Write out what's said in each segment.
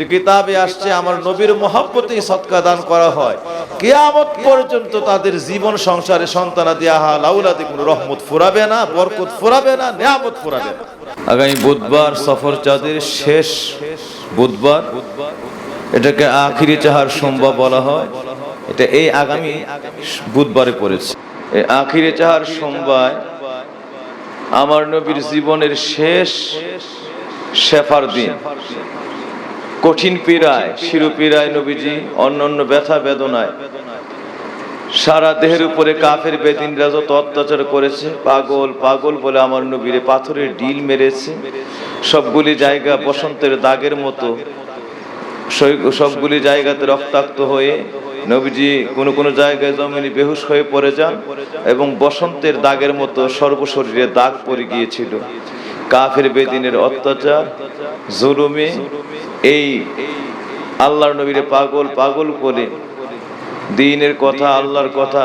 যে কিতাবে আসছে, আমার নবীর মহব্বতে সৎকা দান করা হয়। কেয়ামত পর্যন্ত তাদের জীবন সংসারে সন্তানাদি আহা লাউলাদি কোনো রহমত ফুরাবে না, বরকত ফুরাবে না, নিয়ামত ফুরাবে না। আগামী বুধবার সফর চাঁদের শেষ বুধবার, এটাকে আখিরি চাহার সোমবার বলা হয়। এটা এই আগামী বুধবারে পড়েছে। এই আখিরি চাহার সোমবার আমার নবীর জীবনের শেষ শেফার দিন। কঠিন পীড়ায়, শিরু পীড়ায় নবীজি, অন্যান্য ব্যথা বেদনায়। সারা দেহের উপরে কাফের বেদিনরা যত অত্যাচার করেছে, পাগল পাগল বলে আমার নবীরে পাথরের ডিল মেরেছে। সবগুলি জায়গা বসন্তের দাগের মতো। সবগুলি জায়গাতে রক্তাক্ত হয়ে নবীজি কোনো কোনো জায়গায় জমিনে বেহুশ হয়ে পড়ে যান এবং বসন্তের দাগের মতো সর্বশরীরে দাগ পড়ে গিয়েছিল। কাফের বেদিনের অত্যাচার, জুলুমে এই আল্লাহর নবীরে পাগল পাগল করে দিনের কথা, আল্লাহর কথা,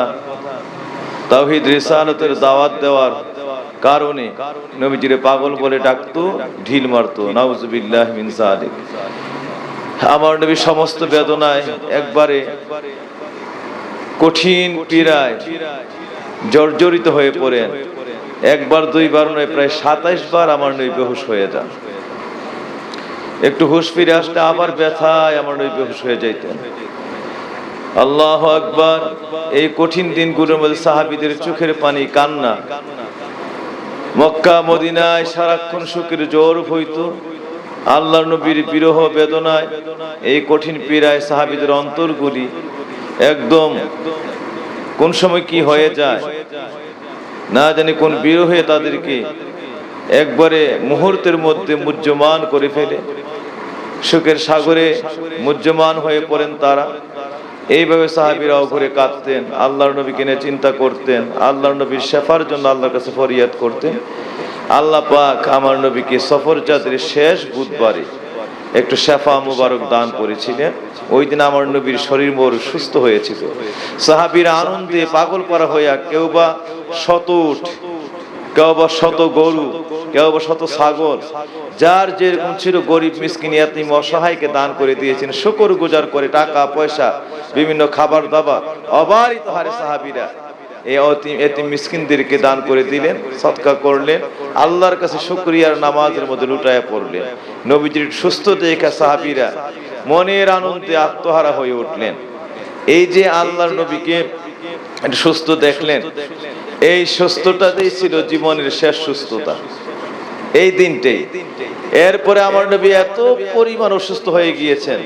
তাওহিদ, রিসালতের দাওয়াত দেওয়ার কারণে নবীজিরে পাগল বলে ডাকতো, ঢিল মারতো। নাউজুবিল্লাহ মিন আমার নবী সমস্ত বেদনায় একবারে কঠিন পীড়ায় জর্জরিত হয়ে পড়েন। একবার, দুইবার, নয়, প্রায় সাতাইশ বার আমার নবী বেহুশ হয়ে যান। একটু হুশ ফিরে আসলে আবার ব্যথায় আমার নবী বেহুশ হয়ে যাইতেন। আল্লাহ আকবার, এই কঠিন দিনগুলোর মধ্যে সাহাবীদের চোখের পানি, কান্না। মক্কা, মদিনায় সারাক্ষণ সুখের জোর হইতো আল্লাহ নবীর বিরহ বেদনায়, এই কঠিন পীড়ায় সাহাবিদের অন্তরগুলি একদম কোন সময় কি হয়ে যায় না জানি কোন বিরহে তাদেরকে একবারে মুহূর্তের মধ্যে মুহ্যমান করে ফেলে। সুখের সাগরে মুহ্যমান হয়ে পড়েন তারা। এইভাবে সাহাবিরাও ঘুরে কাঁদতেন, আল্লাহর নবীকে নিয়ে চিন্তা করতেন, আল্লাহর নবীর শেফার জন্য আল্লাহর কাছে ফরিয়াদ করতেন। আল্লাহ পাক আমার নবীকে সফর যাত্রীর শেষ বুধবারে একটু শেফা মুবারক দান করেছিলেন। ওই দিন আমার নবীর শরীর মোর সুস্থ হয়েছিল। সাহাবির আনন্দে পাগল করা হইয়া কেউ বা শত কেউ বা শত গরু, কেউ বা শত ছাগল। যার যেরকম ছিল গরিব মিসকিন এতিম অসহায়কে দান করে দিয়েছেন, শুকর গুজার করে টাকা, পয়সা, বিভিন্ন খাবার দাবার, অবারিত হারে সাহাবিরা এই এতিম মিসকিনদেরকে দান করে দিলেন, সৎকা করলেন, আল্লাহর কাছে শুক্রিয়ার নামাজের মধ্যে লুটায় পড়লেন। নবীজির সুস্থ দেখা সাহাবিরা মনের আনন্দে আত্মহারা হয়ে উঠলেন। এই যে আল্লাহর নবীকে একটু সুস্থ দেখলেন। এই সুস্থতাতেই ছিল জীবনের শেষ সুস্থতা। এই দিনটাই। এরপরে আমার নবী এত পরিমাণ অসুস্থ হয়ে গিয়েছেন।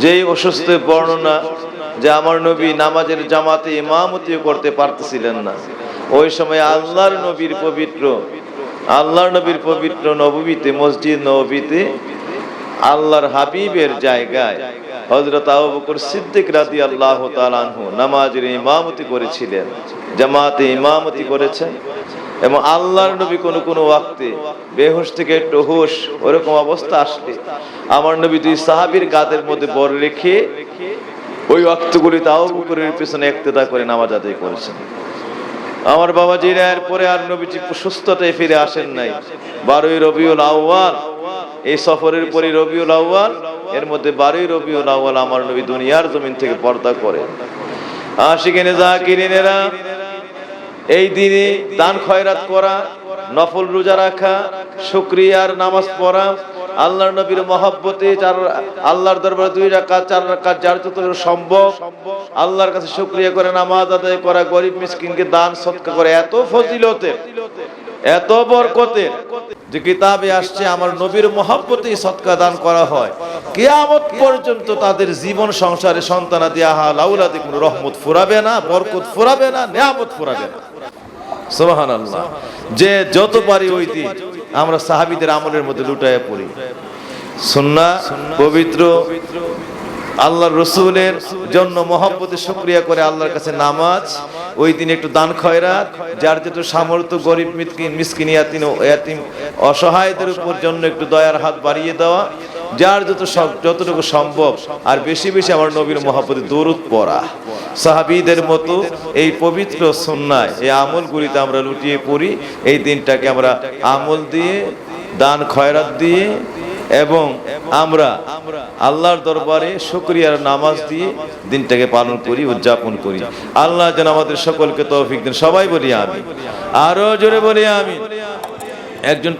যেই অসুস্থের বর্ণনা যে আমার নবী নামাজের জামাতে ইমামতিও করতে পারতেছিলেন না। ওই সময় আল্লাহর নবীর পবিত্র, আল্লাহর নবীর পবিত্র নববীতে, মসজিদ নববীতে আল্লাহর হাবিবের জায়গায় হজরত আবু বকর সিদ্দিক রাদি আল্লাহ তালানহু নামাজের ইমামতি করেছিলেন, জামাতে ইমামতি করেছেন এবং আল্লাহর নবী কোনো কোনো ওয়াক্তে বেহুশ থেকে একটু হুশ ওরকম অবস্থা আসলে। আমার নবী দুই সাহাবীর গাদের মধ্যে বর রেখে ওই ওয়াক্তগুলি তাও বকরের পিছনে একতেদা করে নামাজ আদায় করেছেন। আমার বাবা জিরা এরপরে আর নবীজি সুস্থতায় ফিরে আসেন নাই। বারোই রবিউল আউয়াল এই সফরের পরে রবিউল আউয়াল, এর মধ্যে বারোই রবিউল আউয়াল আমার নবী দুনিয়ার জমিন থেকে পর্দা করে। আশিকেনে জাকিরিনেরা, এই দিনে দান খয়রাত করা, নফল রোজা রাখা শুক্রিয়ার নামাজ পড়া, আল্লাহর নবীর মহব্বতে চার, আল্লাহর দরবারে দুই রাকাত, চার রাকাত যার যত সম্ভব, আল্লাহর কাছে শুক্রিয়া করে নামাজ আদায় করা গরিব মিসকিনকে দান সৎকা করে। এত ফজিলতে, এত বরকতের যে কিতাবে আসছে, আমার নবীর মহব্বতে সৎকা দান করা হয়। কেয়ামত পর্যন্ত তাদের জীবন সংসারে সন্তানাদি আহা লাউলাদি কোনো রহমত ফুরাবে না, বরকত ফুরাবে না, নিয়ামত ফুরাবে না। সুবহান আল্লাহ যে যত পারি ওই দিন আমরা সাহাবিদের আমলের মধ্যে লুটাইয়া পড়ি। সুন্না পবিত্র আল্লাহর রসুলের জন্য মহব্বতে শুক্রিয়া করে আল্লাহর কাছে নামাজ, ওই দিন একটু দান খয়রাত, যার যেটু সামর্থ্য গরিব মিসকিন মিসকিন ইয়াতিন ইয়াতিম, অসহায়দের উপর জন্য একটু দয়ার হাত বাড়িয়ে দেওয়া, যার যত সব যতটুকু সম্ভব, আর বেশি বেশি আমার নবীর মহাপতি দরুদ পড়া। সাহাবিদের মতো এই পবিত্র সন্ন্যায় এই আমলগুলিতে আমরা লুটিয়ে পড়ি, এই দিনটাকে আমরা আমল দিয়ে, দান খয়রাত দিয়ে এবং আমরা আল্লাহর দরবারে শুক্রিয়ার নামাজ দিয়ে দিনটাকে পালন করি, উদযাপন করি। আল্লাহ যেন আমাদের সকলকে তৌফিক দিন। সবাই বলি আমি আরও জোরে বলি আমি একজন